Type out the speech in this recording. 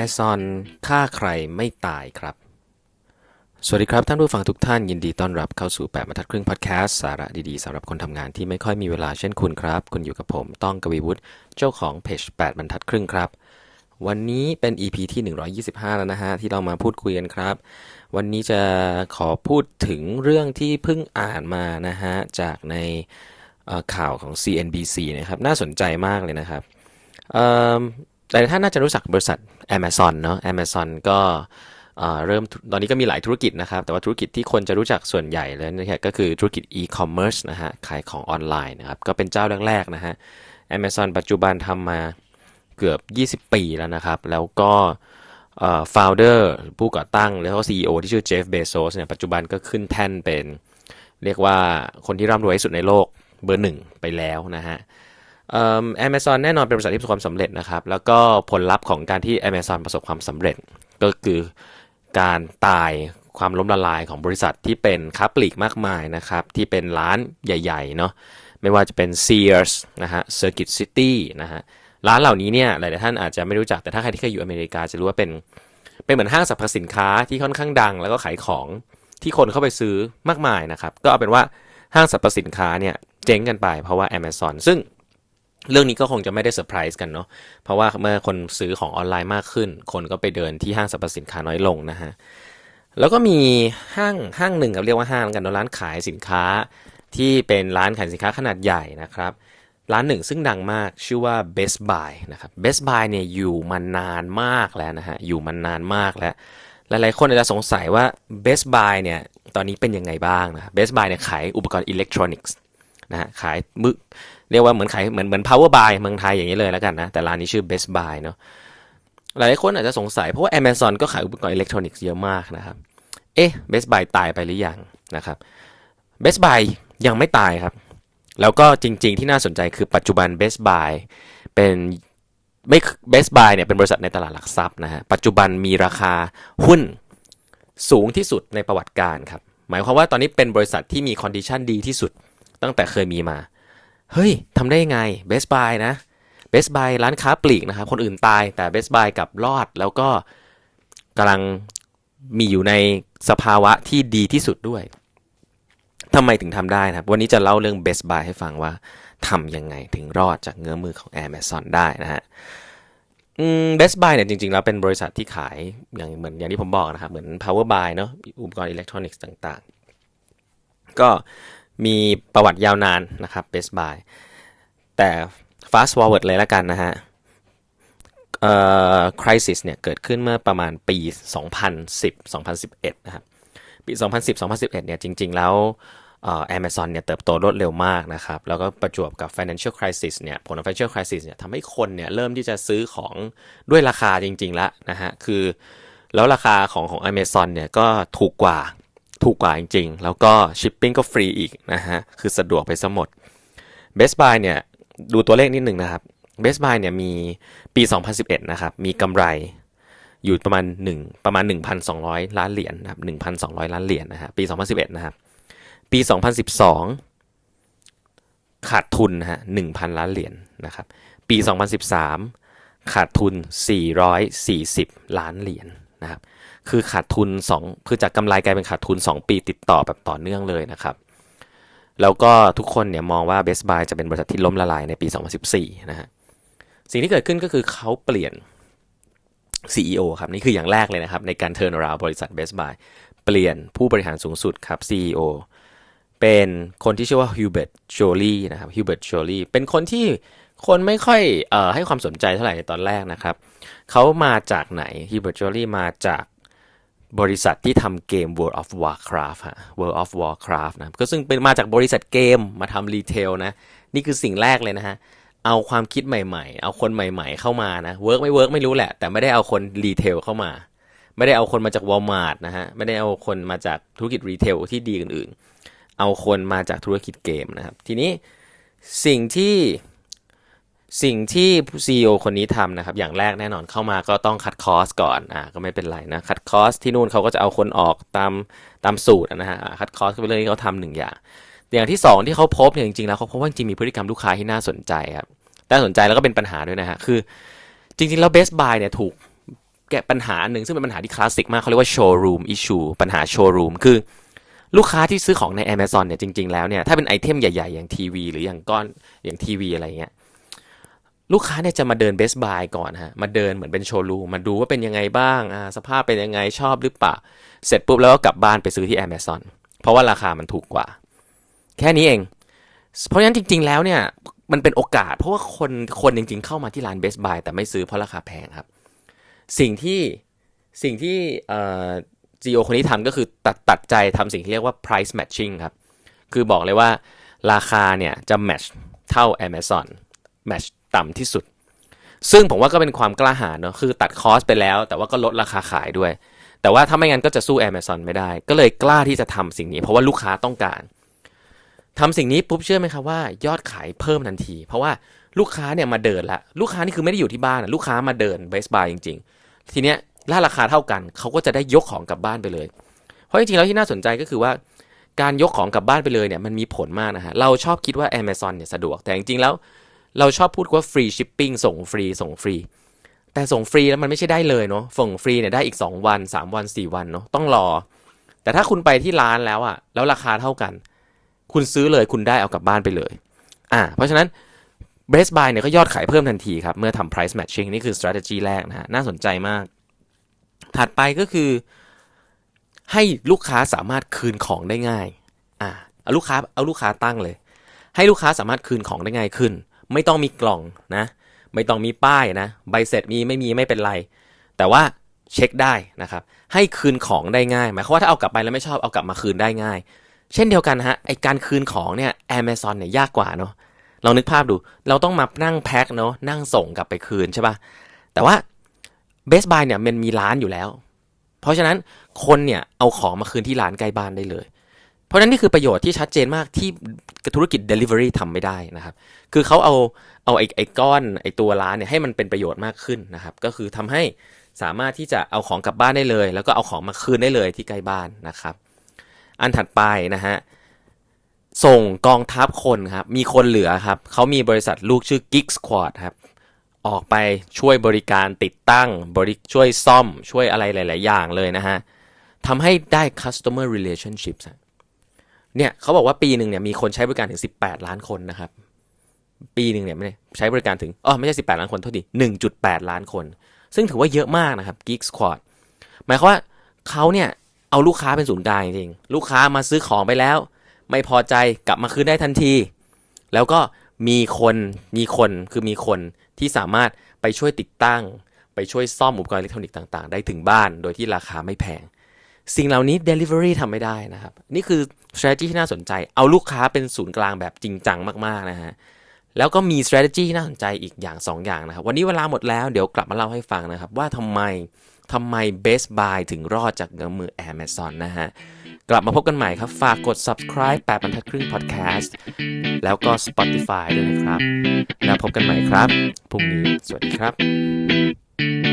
Amazon ฆ่าใครไม่ตายครับ สวัสดีครับ ท่านผู้ฟังทุกท่านยินดีต้อนรับเข้าสู่ 8บรรทัดครึ่งพอดแคสต์สาระดีๆสำหรับคนทำงานที่ไม่ค่อยมีเวลาเช่นคุณครับ คุณอยู่กับผมต้องกวีวุฒิเจ้าของเพจ8บรรทัดครึ่งครับ วันนี้เป็น EP ที่ 125 แล้วนะฮะ ที่เรามาพูดคุยกันครับ วันนี้จะขอพูดถึงเรื่องที่เพิ่งอ่านมานะฮะจากในข่าวของ CNBC นะครับน่าสนใจมากเลยนะครับแต่ท่านน่าจะรู้จักบริษัท Amazon เนาะ Amazon ก็เอ่อเริ่มตอนนี้ก็มีหลายธุรกิจนะครับ แต่ว่าธุรกิจที่คนจะรู้จักส่วนใหญ่เลยนะครับก็คือธุรกิจ e-commerce นะฮะขายของออนไลน์นะครับ ก็เป็นเจ้าแรกๆนะฮะ Amazon ปัจจุบันทำมาเกือบ 20 ปีแล้วนะครับ แล้วก็เอ่อ founder ผู้ก่อตั้งแล้วก็ CEO ที่ชื่อเจฟเบโซสเนี่ยปัจจุบันก็ขึ้นแท่นเป็น เรียกว่าคนที่ร่ำรวยที่สุดในโลกเบอร์หนึ่งไปแล้วนะฮะ เอ่อ Amazon แน่นอนเป็นบริษัทที่ประสบความสำเร็จนะครับ แล้วก็ผลลัพธ์ของการที่ Amazon ประสบความสำเร็จ ก็คือการตายความล้มละลายของบริษัทที่เป็นค้าปลีกมากมายนะครับ ที่เป็นร้านใหญ่ๆเนาะไม่ว่าจะเป็น Sears นะฮะ Circuit City นะฮะร้านเหล่านี้เนี่ยหลายๆท่านอาจจะไม่รู้จักแต่ถ้าใครที่เคยอยู่อเมริกาจะรู้ว่าเป็นเป็นเหมือนห้างสรรพสินค้าที่ค่อนข้างดัง แล้วก็ขายของที่คนเข้าไปซื้อมากมายนะครับ ก็เอาเป็นว่าห้างสรรพสินค้าเนี่ยเจ๊งกันไปเพราะว่า Amazon ซึ่ง เรื่องนี้ก็คงจะไม่ได้เซอร์ไพรส์กันเนาะ เพราะว่าเมื่อคนซื้อของออนไลน์มากขึ้น คนก็ไปเดินที่ห้างสรรพสินค้าน้อยลงนะฮะ แล้วก็มีห้างห้างหนึ่งครับเรียกว่าห้างกันเนอะร้านขายสินค้าที่เป็นร้านขายสินค้าขนาดใหญ่นะครับ ร้านหนึ่งซึ่งดังมากชื่อว่า Best Buy นะครับ Best Buy เนี่ยอยู่มานานมากแล้วนะฮะ อยู่มานานมากแล้ว หลายๆคนอาจจะสงสัยว่า Best Buy เนี่ยตอนนี้เป็นยังไงบ้างนะ Best Buy เนี่ยขายอุปกรณ์อิเล็กทรอนิกส์นะฮะ ขายมือ เรียกว่าเหมือนขายเหมือนเหมือน Power Buy เมืองไทยอย่างนี้เลยแล้วกันนะ แต่ร้านนี้ชื่อ Best Buy เนาะหลายคนอาจจะสงสัยเพราะว่า Amazon ก็ขายอุปกรณ์อิเล็กทรอนิกส์เยอะมากนะครับ เอ๊ะ Best Buy ตายไปหรือยังนะครับ Best Buy ยังไม่ตายครับ แล้วก็จริง ๆ ที่น่าสนใจคือปัจจุบัน Best Buy เป็นไม่ Best Buy เนี่ยเป็นบริษัทในตลาดหลักทรัพย์นะฮะปัจจุบันมีราคาหุ้นสูงที่สุดในประวัติการครับ หมายความว่าตอนนี้เป็นบริษัทที่มีคอนดิชันดีที่สุดตั้งแต่เคยมีมา เฮ้ยทำได้ยังไง Best Buy นะ Best Buy ร้านค้าปลีกนะครับ คนอื่นตายแต่ Best Buy กับรอด แล้วก็กำลังมีอยู่ในสภาวะที่ดีที่สุดด้วยทำไมถึงทำได้นะครับ วันนี้จะเล่าเรื่อง Best Buy ให้ฟังว่าทำยังไงถึงรอดจากเงื้อมือของ Amazon ได้นะฮะอืม Best Buy เนี่ยจริงๆ แล้วเป็นบริษัทที่ขายอย่างเหมือนอย่างที่ผมบอกนะครับ เหมือน Power Buy เนาะอุปกรณ์อิเล็กทรอนิกส์ต่างๆ ก็ มีประวัติยาวนานนะครับ Best Buy แต่ fast forward เลยละกันนะฮะเอ่อ crisis เนี่ยเกิดขึ้นเมื่อประมาณปี 2010 2011 นะครับ ปี 2010 2011 เนี่ยจริง ๆ แล้วเอ่อ Amazon เนี่ยเติบโตรวดเร็วมากนะครับ แล้วก็ประจวบกับ financial crisis เนี่ยผลของ financial crisis เนี่ยทำให้คนเนี่ยเริ่มที่จะซื้อของด้วยราคาจริง ๆ แล้วนะฮะ คือแล้วราคาของของ Amazon เนี่ยก็ถูกกว่า ถูกกว่าจริงๆ แล้วก็ shipping ก็ฟรีอีกนะฮะ คือสะดวกไปซะหมด Best Buy เนี่ย ดูตัวเลขนิดหนึ่งนะครับ Best Buy เนี่ยมีปี 2011 นะครับ มีกำไรอยู่ประมาณ 1 ประมาณ 1,200 ล้านเหรียญนะครับ 1,200 ล้านเหรียญนะฮะ ปี 2011 นะครับ ปี 2012 ขาดทุนนะฮะ 1,000 ล้านเหรียญนะครับ ปี 2013 ขาดทุน 440 ล้านเหรียญนะครับ คือขาดทุน2คือจากกำไรกลายเป็นขาดทุน 2 ปีติดต่อแบบต่อเนื่องเลยนะครับ แล้วก็ทุกคนเนี่ยมองว่า Best Buy จะเป็นบริษัทที่ล้มละลายในปี 2014 นะฮะสิ่งที่เกิดขึ้นก็คือเขาเปลี่ยน CEO ครับ นี่คืออย่างแรกเลยนะครับ ในการ turn around บริษัท Best Buy เปลี่ยนผู้บริหารสูงสุดครับ CEO เป็นคนที่ชื่อว่า Hubert Joly นะครับ Hubert Joly เป็นคนที่คนไม่ค่อยเอ่อให้ความสนใจเท่าไหร่ในตอนแรกนะครับ เขามาจากไหน Hubert Joly มาจาก บริษัทที่ทำเกม World of Warcraft ฮะ World of Warcraft นะ ก็ซึ่งเป็นมาจากบริษัทเกมมาทำรีเทลนะ นี่คือสิ่งแรกเลยนะฮะ เอาความคิดใหม่ๆ เอาคนใหม่ๆเข้ามานะ เวิร์กไม่เวิร์กไม่รู้แหละ แต่ไม่ได้เอาคนรีเทลเข้ามา ไม่ได้เอาคนมาจาก Walmart นะฮะ ไม่ได้เอาคนมาจากธุรกิจรีเทลที่ดีอื่นๆ เอาคนมาจากธุรกิจเกมนะครับ ทีนี้สิ่งที่ สิ่งที่ CEO คนนี้ทำนะครับ อย่างแรกแน่นอนเข้ามาก็ต้องคัดคอสก่อนอ่าก็ไม่เป็นไรนะคัดคอสที่นู่นเขาก็จะเอาคนออกตามตามสูตรนะฮะคัดคอสก็เป็นเรื่องที่เขาทำหนึ่งอย่าง อย่างที่สองที่เขาพบเนี่ยจริงๆแล้วเขาพบว่าจริงมีพฤติกรรมลูกค้าที่น่าสนใจครับน่าสนใจแล้วก็เป็นปัญหาด้วยนะฮะคือ จริงๆแล้ว Best Buy เนี่ยถูกแก้ปัญหาหนึ่งซึ่งเป็นปัญหาที่คลาสสิกมากเขาเรียกว่า showroom issue ปัญหา showroom คือลูกค้าที่ซื้อของใน Amazon เนี่ยจริงๆแล้วเนี่ยถ้าเป็นไอเทมใหญ่ๆ อย่างทีวี หรืออย่างก้อนอย่างทีวีอะไรเงี้ย ลูกค้าเนี่ยจะมาเดิน Best Buy ก่อนฮะมาเดินเหมือนเป็นโชว์รูมมาดูว่าเป็นยังไงบ้างอ่าสภาพเป็นยังไงชอบหรือเปล่า เสร็จปุ๊บแล้วก็กลับบ้านไปซื้อที่ Amazon เพราะว่าราคามันถูกกว่า แค่นี้เอง เพราะฉะนั้นจริง ๆ แล้วเนี่ยมันเป็นโอกาส เพราะว่าคนคนจริง ๆ เข้ามาที่ร้าน Best Buy แต่ไม่ซื้อเพราะราคาแพงครับ สิ่งที่สิ่งที่เอ่อ CEO คนนี้ทำก็คือตัดตัดใจทำสิ่งที่เรียกว่า price matching ครับ คือบอกเลยว่าราคาเนี่ยจะ match เท่า Amazon match ต่ำที่สุด ซึ่งผมว่าก็เป็นความกล้าหาญเนาะคือตัดคอสไปแล้ว แต่ว่าก็ลดราคาขายด้วย แต่ว่าถ้าไม่งั้นก็จะสู้ Amazon ไม่ได้ ก็เลยกล้าที่จะทำสิ่งนี้ เพราะว่าลูกค้าต้องการทำสิ่งนี้ปุ๊บเชื่อไหมครับว่า ยอดขายเพิ่มทันที เพราะว่าลูกค้าเนี่ยมาเดินละลูกค้านี่คือไม่ได้อยู่ที่บ้านอะลูกค้ามาเดิน Best Buy จริง ๆ ทีเนี้ยถ้าราคาเท่ากันเขาก็จะได้ยกของกลับบ้านไปเลย เพราะจริงๆแล้วที่น่าสนใจก็คือว่า การยกของกลับบ้านไปเลยเนี่ยมันมีผลมากนะฮะเราชอบคิดว่า Amazon เนี่ยสะดวกแต่จริงๆแล้ว เราชอบพูดว่าฟรีชิปปิ้งส่งฟรีส่งฟรี แต่ส่งฟรีแล้วมันไม่ใช่ได้เลยเนาะส่งฟรีเนี่ยได้อีก 2 วัน 3 วัน 4 วันเนาะต้องรอ แต่ถ้าคุณไปที่ร้านแล้วอะแล้วราคาเท่ากัน คุณซื้อเลยคุณได้เอากลับบ้านไปเลย อ่า เพราะฉะนั้น Best Buy เนี่ยก็ยอดขายเพิ่มทันทีครับ เมื่อทำ price matching นี่คือ strategy แรกนะฮะน่าสนใจมาก ถัดไปก็คือ ให้ลูกค้าสามารถคืนของได้ง่าย อ่าเอาลูกค้าเอาลูกค้าตั้งเลย ให้ลูกค้าสามารถคืนของได้ง่ายขึ้น ไม่ต้องมีกล่องนะ ไม่ต้องมีป้ายนะ ใบเสร็จมีไม่มีไม่เป็นไร แต่ว่าเช็คได้นะครับ ให้คืนของได้ง่าย หมายความว่าถ้าเอากลับไปแล้วไม่ชอบเอากลับมาคืนได้ง่าย เช่นเดียวกันฮะไอการคืนของเนี่ย Amazon เนี่ยยากกว่าเนาะลองนึกภาพดู เราต้องมานั่งแพ็คเนาะนั่งส่งกลับไปคืนใช่ปะ่ะแต่ว่า Best Buy เนี่ยมันมีร้านอยู่แล้ว เพราะฉะนั้นคนเนี่ยเอาของมาคืนที่ร้านใกล้บ้านได้เลย เพราะนั้นนี่คือประโยชน์ที่ชัดเจนมากที่ธุรกิจ Delivery ทำไม่ได้นะครับ คือเขาเอาเอาไอ้ไอ้ก้อนไอ้ตัวร้านเนี่ยให้มันเป็นประโยชน์มากขึ้นนะครับ ก็คือทำให้สามารถที่จะเอาของกลับบ้านได้เลย แล้วก็เอาของมาคืนได้เลยที่ใกล้บ้านนะครับ อันถัดไปนะฮะส่งกองทัพคนครับ มีคนเหลือครับ เขามีบริษัทลูกชื่อ Gig Squad ครับ ออกไปช่วยบริการติดตั้ง บริช่วยซ่อม ช่วยอะไรหลาย ๆ อย่างเลยนะฮะทำให้ได้ customer relationships อะ เนี่ยเขาบอกว่าปีหนึ่งเนี่ยมีคนใช้บริการถึง 18 ล้านคนนะครับ ปีหนึ่งเนี่ยไม่ใช้บริการถึงอ๋อไม่ใช่ 18 ล้านคนเท่าดี1.8 ล้านคน ซึ่งถือว่าเยอะมากนะครับ Geek Squad หมายความว่าเขาเนี่ยเอาลูกค้าเป็นศูนย์กลางจริงๆลูกค้ามาซื้อของไปแล้ว ไม่พอใจกลับมาคืนได้ทันที แล้วก็มีคนมีคนคือมีคนที่สามารถไปช่วยติดตั้ง ไปช่วยซ่อมอุปกรณ์อิเล็กทรอนิกส์ต่างๆ ได้ถึงบ้าน โดยที่ราคาไม่แพง สิ่งเหล่านี้ Delivery ทำไม่ได้นะครับ นี่คือ strategy ที่น่าสนใจ เอาลูกค้าเป็นศูนย์กลางแบบจริงจังมากๆนะฮะ แล้วก็มี strategy ที่น่าสนใจอีกอย่าง 2 อย่างนะครับ วันนี้เวลาหมดแล้วเดี๋ยวกลับมาเล่าให้ฟังนะครับ ว่าทำไมทำไม Best Buy ถึงรอดจากเงื้อมือ Amazon นะฮะ กลับมาพบกันใหม่ครับ ฝากกด subscribe 8บรรทัดครึ่ง podcast แล้วก็ Spotify ด้วยนะครับ แล้วพบกันใหม่ครับ พรุ่งนี้ สวัสดีครับ